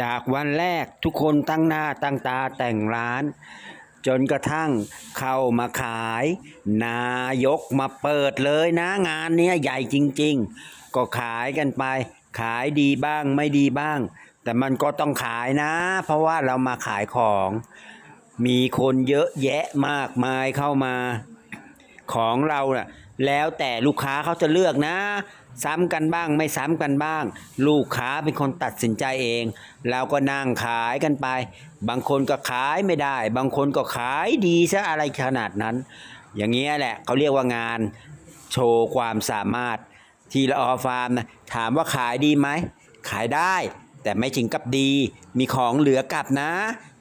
จากวันแรกทุกคนตั้งหน้าตั้งตาแต่งร้าน จนกระทั่งเข้ามาขาย นายกมาเปิดเลยนะงานเนี้ยใหญ่จริง ๆ ก็ขายกันไป ขายดีบ้างไม่ดีบ้าง แต่มันก็ต้องขายนะ เพราะว่าเรามาขายของ มีคนเยอะแยะมากมายเข้ามา ของเราน่ะแล้วแต่ลูกค้าเขาจะเลือกนะ ซ้ำกันบ้างไม่ซ้ำกันบ้าง ลูกค้าเป็นคนตัดสินใจเองเราก็นั่งขายกันไป บางคนก็ขายไม่ได้ บางคนก็ขายดีซะอะไรขนาดนั้น อย่างเงี้ยแหละเขาเรียกว่างานโชว์ความสามารถทีละออฟาร์มนะถามว่าขายดีไหม ขายได้ แต่ไม่ถึงกับดี มีของเหลือกลับนะ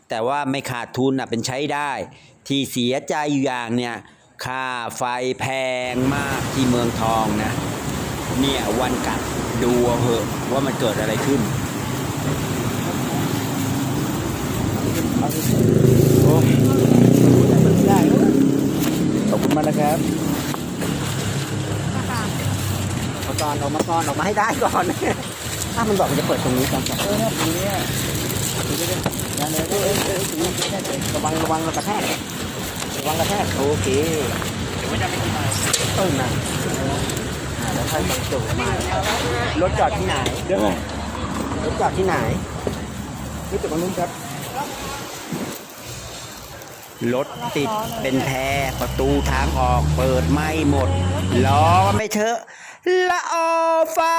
แต่ว่าไม่ขาดทุนนะเป็นใช้ได้ ที่เสียใจอยู่อย่างเนี่ย ค่าไฟแพงมากที่เมืองทองนะ เนี่ยวันกลับดูเอาเหอะว่ามันเกิดอะไรขึ้น โอ้ได้ขอบคุณมากนะครับเอาก่อนออกมาก่อนออกมาให้ได้ก่อน ถ้ามันบอกมันจะเปิดตรงนี้ก่อนเออตรงนี้นั่นเลยเออเออตรงนี้ระวังระวังระกระแทก ระวังกระแทกโอเคเดี๋ยวไม่จะไปกินอะไรเออนะเดี๋ยวค่อยบรรจุมารถจอดที่ไหนเดี๋ยวรถจอดที่ไหนนี่จุดตรงนู้นครับรถติดเป็นแพรประตูทางออกเปิดไม่หมดล้อไม่เถอะละออฟา